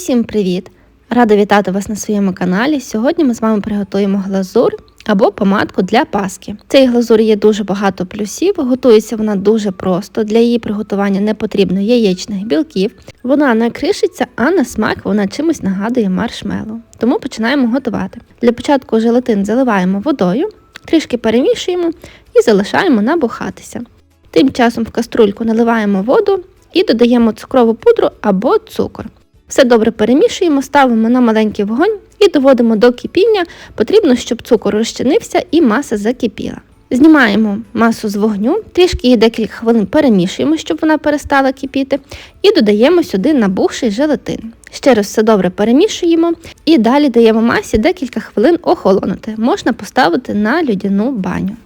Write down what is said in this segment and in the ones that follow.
Усім привіт! Рада вітати вас на своєму каналі. Сьогодні ми з вами приготуємо глазур або помадку для паски. Цей глазур є дуже багато плюсів, готується вона дуже просто. Для її приготування не потрібно яєчних білків. Вона не кришиться, а на смак вона чимось нагадує маршмеллоу. Тому починаємо готувати. Для початку желатин заливаємо водою, трішки перемішуємо і залишаємо набухатися. Тим часом в каструльку наливаємо воду і додаємо цукрову пудру або цукор. Все добре перемішуємо, ставимо на маленький вогонь і доводимо до кипіння. Потрібно, щоб цукор розчинився і маса закипіла. Знімаємо масу з вогню, трішки її декілька хвилин перемішуємо, щоб вона перестала кипіти, і додаємо сюди набухший желатин. Ще раз все добре перемішуємо і далі даємо масі декілька хвилин охолонути. Можна поставити на людяну баню.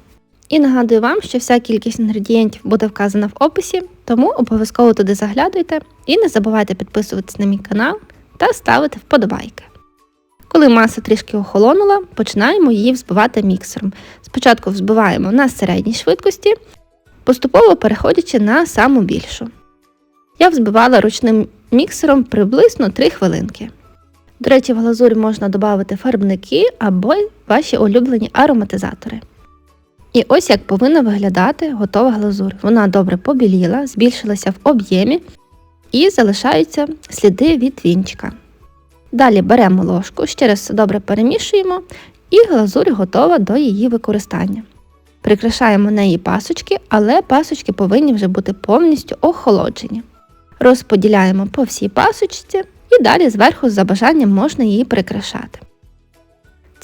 І нагадую вам, що вся кількість інгредієнтів буде вказана в описі, тому обов'язково туди заглядуйте і не забувайте підписуватись на мій канал та ставити вподобайки. Коли маса трішки охолонула, починаємо її взбивати міксером. Спочатку взбиваємо на середній швидкості, поступово переходячи на саму більшу. Я взбивала ручним міксером приблизно 3 хвилинки. До речі, в глазурі можна додати фарбники або ваші улюблені ароматизатори. І ось як повинна виглядати готова глазур. Вона добре побіліла, збільшилася в об'ємі і залишаються сліди від вінчика. Далі беремо ложку, ще раз все добре перемішуємо, і глазурь готова до її використання. Прикрашаємо неї пасочки, але пасочки повинні вже бути повністю охолоджені. Розподіляємо по всій пасочці і далі зверху за бажанням можна її прикрашати.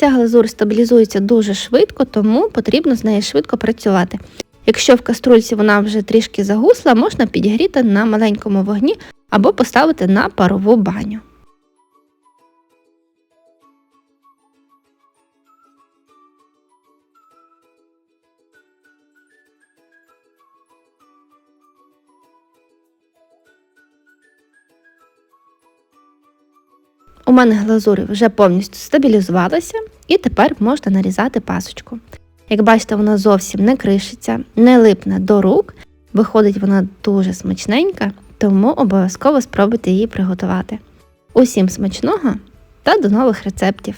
Ця глазур стабілізується дуже швидко, тому потрібно з нею швидко працювати. Якщо в каструльці вона вже трішки загусла, можна підігріти на маленькому вогні або поставити на парову баню. У мене глазур вже повністю стабілізувалася і тепер можна нарізати пасочку. Як бачите, вона зовсім не кришиться, не липне до рук, виходить вона дуже смачненька, тому обов'язково спробуйте її приготувати. Усім смачного та до нових рецептів!